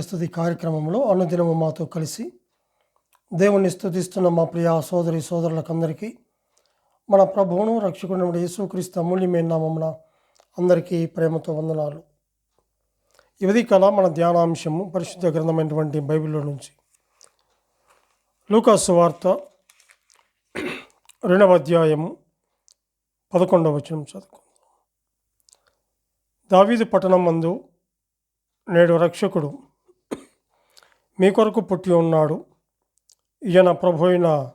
స్థుతి కార్యక్రమంలో అనుదినము మాతో కలిసి దేవుణ్ణి స్థుతిస్తున్న మా ప్రియ సోదరి సోదరులకందరికీ మన ప్రభువును రక్షకుడు యేసుక్రీస్తు అమూల్యమైన నామమున అందరికీ ప్రేమతో వందనాలు. ఇది కళ మన ధ్యానాంశము పరిశుద్ధ గ్రంథమైనటువంటి బైబిల్లో నుంచి. లూకాసు వార్త రెండవ అధ్యాయము పదకొండవ వచనం చదువుకుందాం. దావీదు పట్టణం మందు నేడు రక్షకుడు. మీ కొరకు పుట్టి ఉన్నాడు. ఈయన ప్రభు అయిన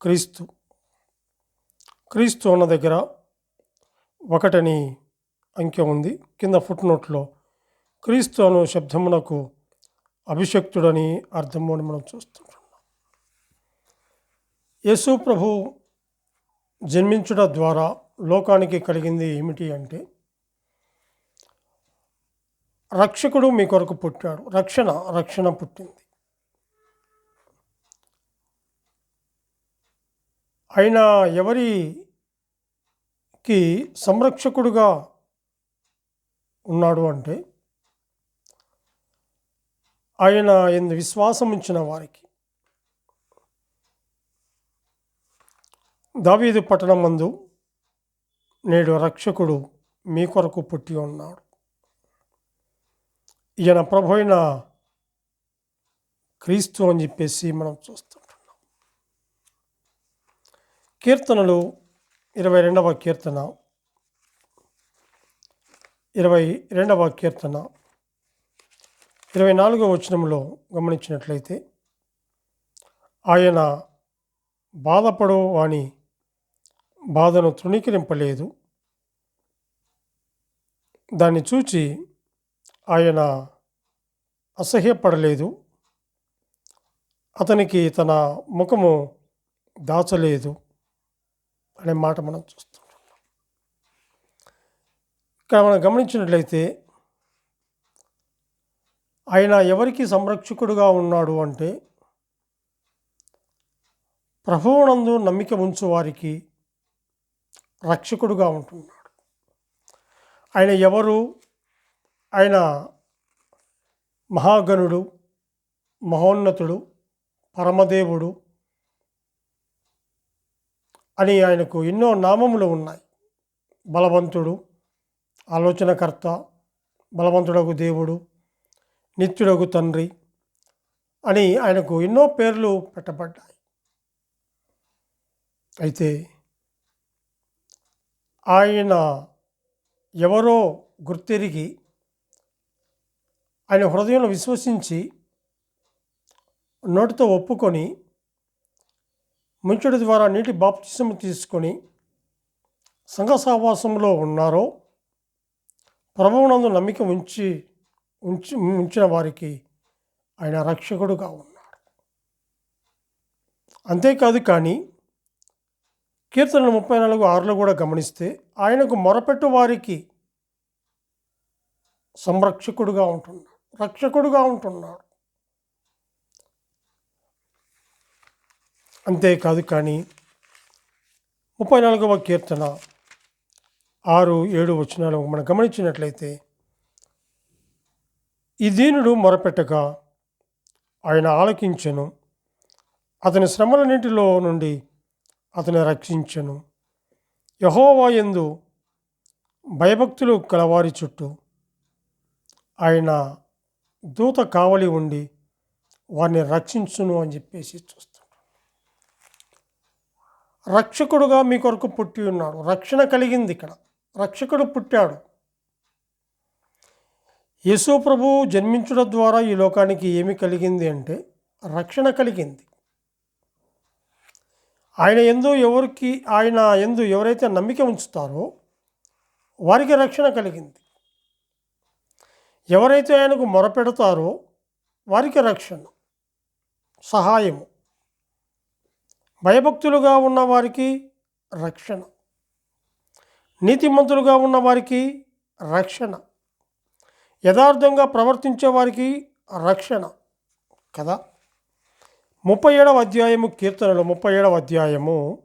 క్రీస్తు. క్రీస్తు అన్న దగ్గర ఒకటని అంకె ఉంది. కింద ఫుట్ నోట్లో క్రీస్తు అను శబ్దమునకు అభిషక్తుడని అర్థము అని మనం చూస్తుంటున్నాం యేసు ప్రభు జన్మించుట ద్వారా లోకానికి కలిగింది ఏమిటి అంటే రక్షకుడు మీ కొరకు పుట్టాడు. రక్షణ రక్షణ పుట్టింది. ఆయన ఎవరికి సంరక్షకుడుగా ఉన్నాడు అంటే ఆయన ఎందు విశ్వాసం ఉంచిన వారికి. దావీదు పట్టణం మందు నేడు రక్షకుడు మీ కొరకు పుట్టి ఉన్నాడు. ఈయన ప్రభు అయిన క్రీస్తు అని చెప్పేసి మనం చూస్తుంటున్నాం. కీర్తనలు ఇరవై రెండవ కీర్తన. ఇరవై రెండవ కీర్తన. ఇరవై నాలుగవ వచనంలో గమనించినట్లయితే ఆయన బాధపడు వాని బాధను తృణీకరింపలేదు. దాన్ని చూచి ఆయన అసహ్యపడలేదు. అతనికి తన ముఖము దాచలేదు అనే మాట మనం చూస్తున్నాం. ఇక్కడ మనం గమనించినట్లయితే ఆయన ఎవరికి సంరక్షకుడుగా ఉన్నాడు అంటే ప్రభువునందు నమ్మిక ఉంచు వారికి రక్షకుడుగా ఉంటున్నాడు. ఆయన ఎవరు? ఆయన మహాగణుడు మహోన్నతుడు పరమదేవుడు అని ఆయనకు ఎన్నో నామములు ఉన్నాయి. బలవంతుడు ఆలోచనకర్త బలవంతుడకు దేవుడు నిత్యుడకు తండ్రి అని ఆయనకు ఎన్నో పేర్లు పెట్టబడ్డాయి. అయితే ఆయన ఎవరో గుర్తెరిగి ఆయన హృదయంలో విశ్వసించి నోటితో ఒప్పుకొని ముంచుడి ద్వారా నీటి బాప్తిసం తీసుకొని సంఘ సహవాసంలో ఉన్నారో ప్రభువునందు నమ్మిక ఉంచి ఉంచి ఉంచిన వారికి ఆయన రక్షకుడుగా ఉన్నాడు. అంతేకాదు కానీ కీర్తనలు ముప్పై నాలుగు ఆరులో కూడా గమనిస్తే ఆయనకు మొరపెట్టు వారికి సంరక్షకుడుగా ఉంటున్నాడు. రక్షకుడుగా ఉంటున్నాడు. అంతేకాదు కానీ ముప్పై నాలుగవ కీర్తన ఆరు ఏడు వచనాలు మనం గమనించినట్లయితే ఈ దీనుడు మొరపెట్టగా ఆయన ఆలకించను అతని శ్రమలన్నింటిలో నుండి అతని రక్షించను. యహోవా ఎందు భయభక్తులు కలవారి చుట్టూ ఆయన దూత కావలి ఉండి వారిని రక్షించును అని చెప్పేసి చూస్తాడు రక్షకుడుగా మీ కొరకు పుట్టి ఉన్నాడు. రక్షణ కలిగింది ఇక్కడ. రక్షకుడు పుట్టాడు. యేసు ప్రభు జన్మించడం ద్వారా ఈ లోకానికి ఏమి కలిగింది అంటే రక్షణ కలిగింది. ఆయన ఎందు ఎవరికి ఆయన ఎందు ఎవరైతే నమ్మిక ఉంచుతారో వారికి రక్షణ కలిగింది. ఎవరైతే ఆయనకు మొరపెడతారో వారికి రక్షణ సహాయము. భయభక్తులుగా ఉన్న వారికి రక్షణ. నీతిమంతులుగా ఉన్న వారికి రక్షణ. యథార్థంగా ప్రవర్తించే వారికి రక్షణ. కదా? ముప్పై ఏడవ అధ్యాయము కీర్తనలు ముప్పై ఏడవ అధ్యాయము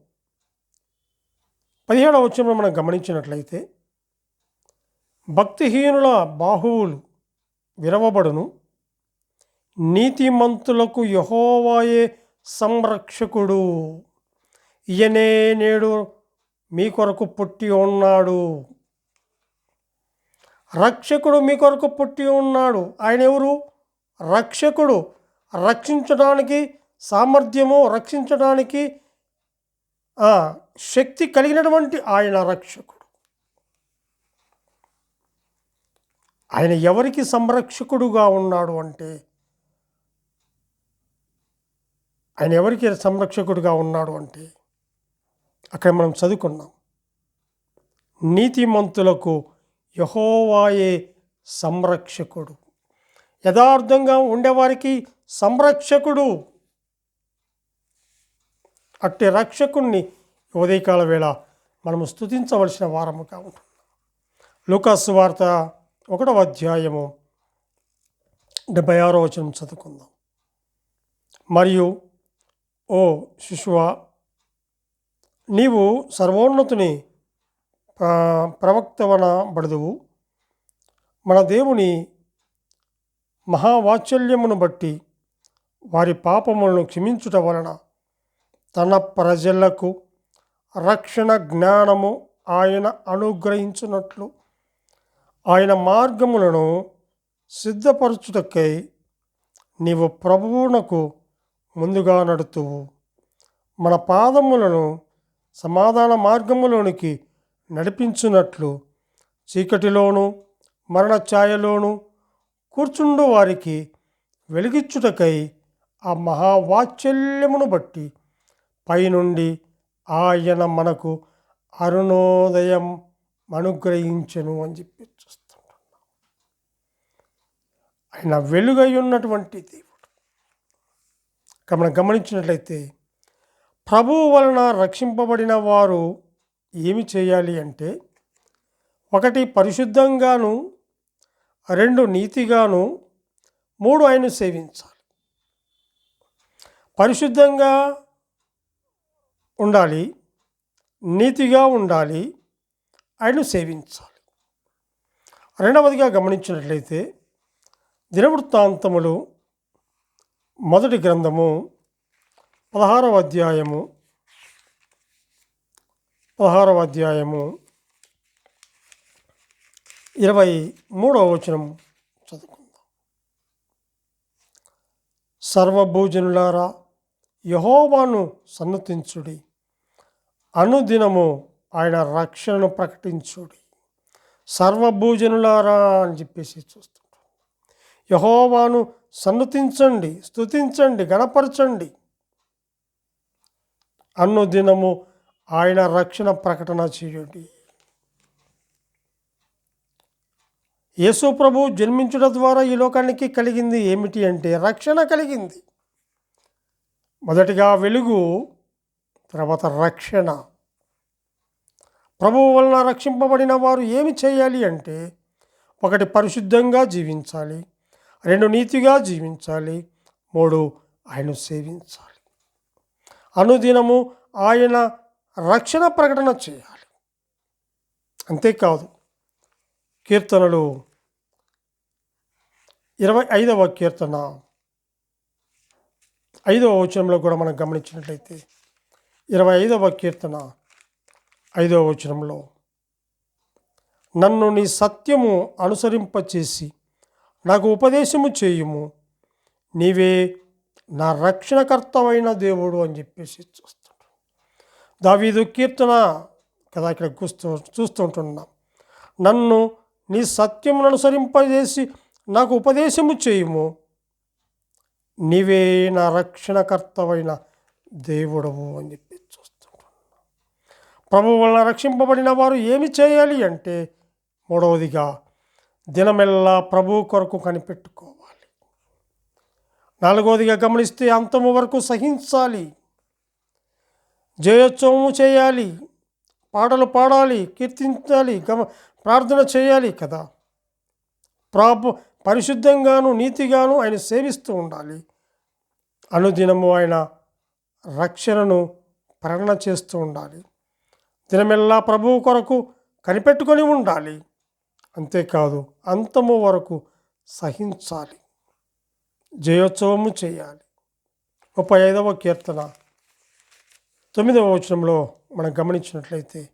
పదిహేడవ వచ్చంలో మనం గమనించినట్లయితే భక్తిహీనుల బాహువులు విరవబడును. నీతిమంతులకు యహోవాయే సంరక్షకుడు. ఈయనే నేడు మీ కొరకు పుట్టి ఉన్నాడు. రక్షకుడు మీ కొరకు పుట్టి ఉన్నాడు. ఆయన ఎవరు? రక్షకుడు. రక్షించడానికి సామర్థ్యము రక్షించడానికి శక్తి కలిగినటువంటి ఆయన రక్షకుడు. ఆయన ఎవరికి సంరక్షకుడుగా ఉన్నాడు అంటే ఆయన ఎవరికి సంరక్షకుడుగా ఉన్నాడు అంటే అక్కడ మనం చదువుకున్నాం. నీతిమంతులకు యహోవాయే సంరక్షకుడు. యథార్థంగా ఉండేవారికి సంరక్షకుడు. అట్టి రక్షకుణ్ణి ఉదయకాల వేళ మనము స్తుతించవలసిన వారముగా ఉంటుంది లూకాసు వార్త ఒకటవ అధ్యాయము డెబ్బై ఆరో వచనం చదువుకుందాం. మరియు ఓ శిశువా నీవు సర్వోన్నతుని ప్రవక్తవన బడదువు మన దేవుని మహావాత్సల్యమును బట్టి వారి పాపములను క్షమించుట వలన తన ప్రజలకు రక్షణ జ్ఞానము ఆయన అనుగ్రహించినట్లు ఆయన మార్గములను సిద్ధపరచుటకై నీవు ప్రభువునకు ముందుగా నడుతువు. మన పాదములను సమాధాన మార్గములోనికి నడిపించున్నట్లు చీకటిలోను మరణ ఛాయలోను కూర్చుండు వారికి వెలిగించుటకై ఆ మహావాత్సల్యమును బట్టి పైనుండి ఆయన మనకు అరుణోదయం అనుగ్రహించను అని చెప్పి చూస్తుంటున్నాం. ఆయన వెలుగై ఉన్నటువంటి దేవుడు. మనం గమనించినట్లయితే ప్రభువు వలన రక్షింపబడిన వారు ఏమి చేయాలి అంటే ఒకటి పరిశుద్ధంగాను రెండు నీతిగాను మూడు ఆయన సేవించాలి. పరిశుద్ధంగా ఉండాలి నీతిగా ఉండాలి ఆయన సేవించాలి. రెండవదిగా గమనించినట్లయితే దినవృత్తాంతములు మొదటి గ్రంథము పదహారవ అధ్యాయము పదహారవ అధ్యాయము ఇరవై మూడవ వచనం చదువుకుందాం. సర్వభూజనులారా యహోవాను సన్నతించుడి. అనుదినము ఆయన రక్షణను ప్రకటించుడి. సర్వభూజనులారా అని చెప్పేసి చూస్తుంటాం. యహోవాను సన్నతించండి స్తుతించండి గణపరచండి. అన్నదినము ఆయన రక్షణ ప్రకటన చేయండి. యేసు ప్రభు జన్మించడం ద్వారా ఈ లోకానికి కలిగింది ఏమిటి అంటే రక్షణ కలిగింది. మొదటిగా వెలుగు తర్వాత రక్షణ. ప్రభువు వలన రక్షింపబడిన వారు ఏమి చేయాలి అంటే ఒకటి పరిశుద్ధంగా జీవించాలి రెండు నీతిగా జీవించాలి మూడు ఆయన సేవించాలి. అనుదినము ఆయన రక్షణ ప్రకటన చేయాలి. అంతేకాదు కీర్తనలు ఇరవై ఐదవ కీర్తన. ఐదవ వచనంలో కూడా మనం గమనించినట్లయితే ఇరవై ఐదవ కీర్తన ఐదవ వచనంలో నన్ను నీ సత్యము అనుసరింపచేసి నాకు ఉపదేశము చేయుము. నీవే నా రక్షణకర్తవైన దేవుడు అని చెప్పేసి చూస్తాడు దావీదు కీర్తన కదా ఇక్కడ చూస్తూ చూస్తుంటున్నాం నన్ను నీ సత్యమును అనుసరింపజేసి నాకు ఉపదేశము చేయుము. నీవే నా రక్షణకర్తవైన దేవుడవు అని చెప్పి ప్రభు వల్ల రక్షింపబడిన వారు ఏమి చేయాలి అంటే మూడవదిగా దినమెల్లా ప్రభు కొరకు కనిపెట్టుకోవాలి. నాలుగవదిగా గమనిస్తే అంతము వరకు సహించాలి. జయోత్సవము చేయాలి. పాటలు పాడాలి. కీర్తించాలి. గమ ప్రార్థన చేయాలి కదా. ప్రాపు పరిశుద్ధంగాను నీతిగాను ఆయన సేవిస్తూ ఉండాలి. అనుదినము ఆయన రక్షణను ప్రకటన చేస్తూ ఉండాలి. దినమెల్లా ప్రభువు కొరకు కనిపెట్టుకొని ఉండాలి. అంతేకాదు అంతము వరకు సహించాలి. జయోత్సవము చేయాలి. ముప్పై ఐదవ కీర్తన. తొమ్మిదవ వచనంలో మనం గమనించినట్లయితే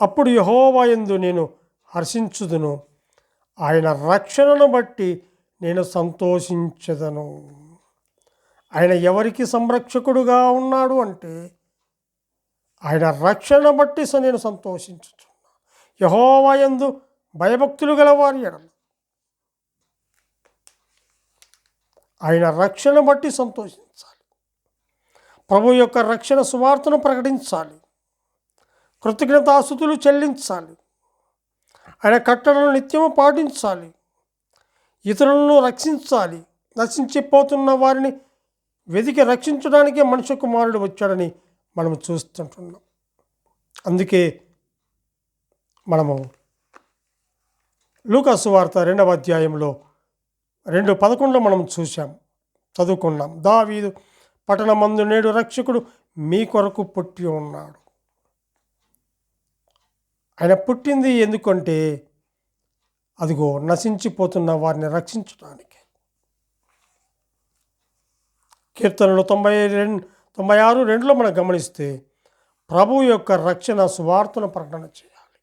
అప్పుడు యహోవాయందు నేను హర్షించుదును. ఆయన రక్షణను బట్టి నేను సంతోషించదను. ఆయన ఎవరికి సంరక్షకుడుగా ఉన్నాడు అంటే ఆయన రక్షణ బట్టి స- నేను సంతోషించుచున్నాను. యహోవయందు భయభక్తులు గలవారి ఎడల ఆయన రక్షణ బట్టి సంతోషించాలి. ప్రభు యొక్క రక్షణ సువార్తను ప్రకటించాలి. కృతజ్ఞతాస్థుతులు చెల్లించాలి. ఆయన కట్టడలను నిత్యము పాటించాలి. ఇతరులను రక్షించాలి. నశించిపోతున్న వారిని వెతికి రక్షించడానికి మనుష్య కుమారుడు వచ్చాడని మనం చూస్తుంటున్నాం. అందుకే మనము లూకాసు వార్త రెండవ అధ్యాయంలో రెండు పదకొండులో మనం చూసాం చదువుకున్నాం. దావీదు పట్టణమందు నేడు రక్షకుడు మీ కొరకు పుట్టి ఉన్నాడు. ఆయన పుట్టింది ఎందుకంటే అదిగో నశించిపోతున్న వారిని రక్షించడానికి. కీర్తనలు తొంభై రెండు తొంభై ఆరు రెండులో మనం గమనిస్తే ప్రభు యొక్క రక్షణ సువార్తను ప్రకటన చేయాలి.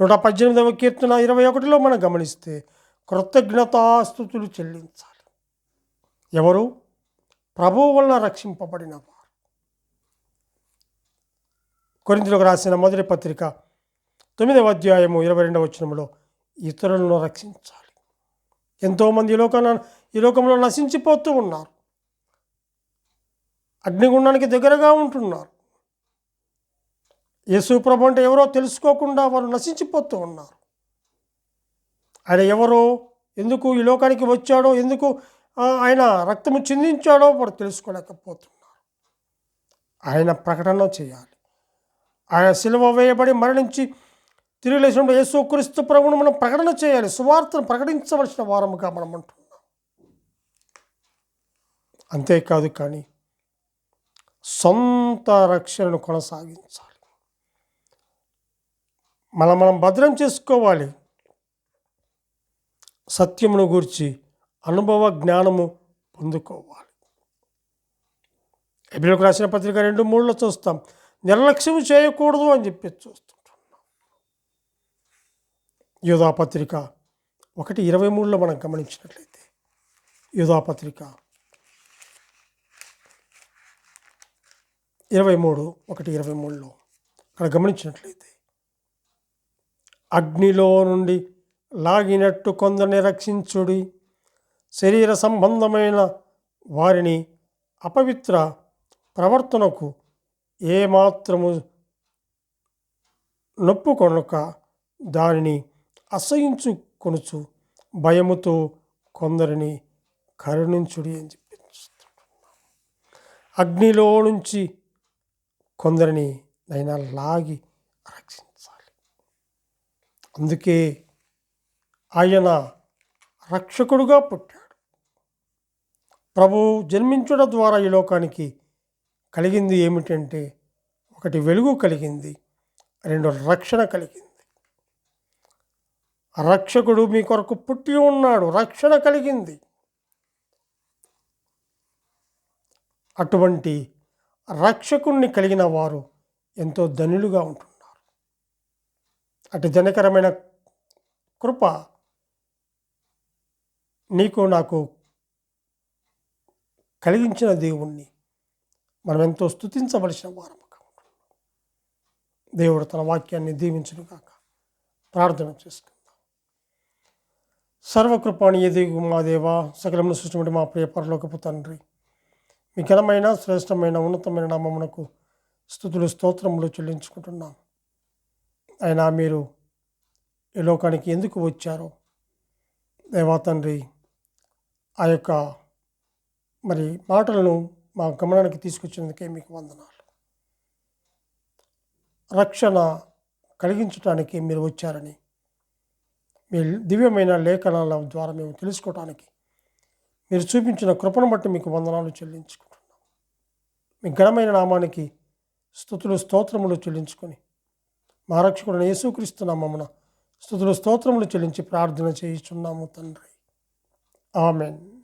నూట పద్దెనిమిదవ కీర్తన ఇరవై ఒకటిలో మనం గమనిస్తే కృతజ్ఞతాస్థుతులు చెల్లించాలి. ఎవరు? ప్రభువు వలన రక్షింపబడిన వారు. కొరింతలకు రాసిన మొదటి పత్రిక తొమ్మిదవ అధ్యాయము ఇరవై రెండవ వచనంలో ఇతరులను రక్షించాలి. ఎంతోమంది ఈ లోకాన ఈ లోకంలో నశించిపోతూ ఉన్నారు. అగ్నిగుండానికి దగ్గరగా ఉంటున్నారు. యేసుప్రభు అంటే ఎవరో తెలుసుకోకుండా వారు నశించిపోతూ ఉన్నారు. ఆయన ఎవరో ఎందుకు ఈ లోకానికి వచ్చాడో ఎందుకు ఆయన రక్తము చిందించాడో వారు తెలుసుకోలేకపోతున్నారు. ఆయన ప్రకటన చేయాలి. ఆయన సిలువ వేయబడి మరణించి తిరిగి లేచినప్పుడు యేసుక్రీస్తు ప్రభువును మనం ప్రకటన చేయాలి. సువార్తను ప్రకటించవలసిన వారముగా మనం అంటున్నాం అంతేకాదు కానీ సొంత రక్షణను కొనసాగించాలి. మనం మనం భద్రం చేసుకోవాలి. సత్యమును గూర్చి అనుభవ జ్ఞానము పొందుకోవాలి. ఎబ్రిలకు రాసిన పత్రిక రెండు మూడులో చూస్తాం నిర్లక్ష్యం చేయకూడదు అని చెప్పి చూస్తుంటున్నాం. యోధా పత్రిక ఒకటి ఇరవై మూడులో మనం గమనించినట్లయితే యోధా పత్రిక ఇరవై మూడు ఒకటి ఇరవై మూడులో అక్కడ గమనించినట్లయితే అగ్నిలో నుండి లాగినట్టు కొందరిని రక్షించుడి శరీర సంబంధమైన వారిని అపవిత్ర ప్రవర్తనకు ఏమాత్రము నొప్పు కొనక దానిని అసహించుకొనుచు భయముతో కొందరిని కరుణించుడి అని చెప్పి అగ్నిలో నుంచి కొందరిని నైనా లాగి రక్షించాలి. అందుకే ఆయన రక్షకుడుగా పుట్టాడు. ప్రభు జన్మించడం ద్వారా ఈ లోకానికి కలిగింది ఏమిటంటే ఒకటి వెలుగు కలిగింది రెండు రక్షణ కలిగింది. రక్షకుడు మీ కొరకు పుట్టి ఉన్నాడు రక్షణ కలిగింది. అటువంటి రక్షకుణ్ణి కలిగిన వారు ఎంతో ధనులుగా ఉంటున్నారు. అటు ధనకరమైన కృప నీకు నాకు కలిగించిన దేవుణ్ణి మనం ఎంతో స్థుతించవలసిన వారముగా దేవుడు తన వాక్యాన్ని దీవించును కాక ప్రార్థన చేసుకుందాం. సర్వకృపాణి ఎదిగు మా దేవా సకలమును సృష్టి మా ప్రియ పరలోకపు తండ్రి మీ శ్రేష్టమైన ఉన్నతమైన నామమునకు స్థుతులు స్తోత్రములు చెల్లించుకుంటున్నాం. అయినా మీరు ఈ లోకానికి ఎందుకు వచ్చారో? దేవా తండ్రి ఆ యొక్క మరి మాటలను మా గమనానికి తీసుకొచ్చినందుకే మీకు వందనాలు. రక్షణ కలిగించడానికి మీరు వచ్చారని మీ దివ్యమైన లేఖనాల ద్వారా మేము తెలుసుకోవటానికి మీరు చూపించిన కృపను బట్టి మీకు వందనాలు చెల్లించుకుంటున్నాం మీ ఘనమైన నామానికి స్థుతులు స్తోత్రములు చెల్లించుకొని. మా రక్షకుడు యేసుక్రీస్తు నామమున స్థుతులు స్తోత్రములు చెల్లించి ప్రార్థన చేయుచున్నాము తండ్రి. ఆమెన్.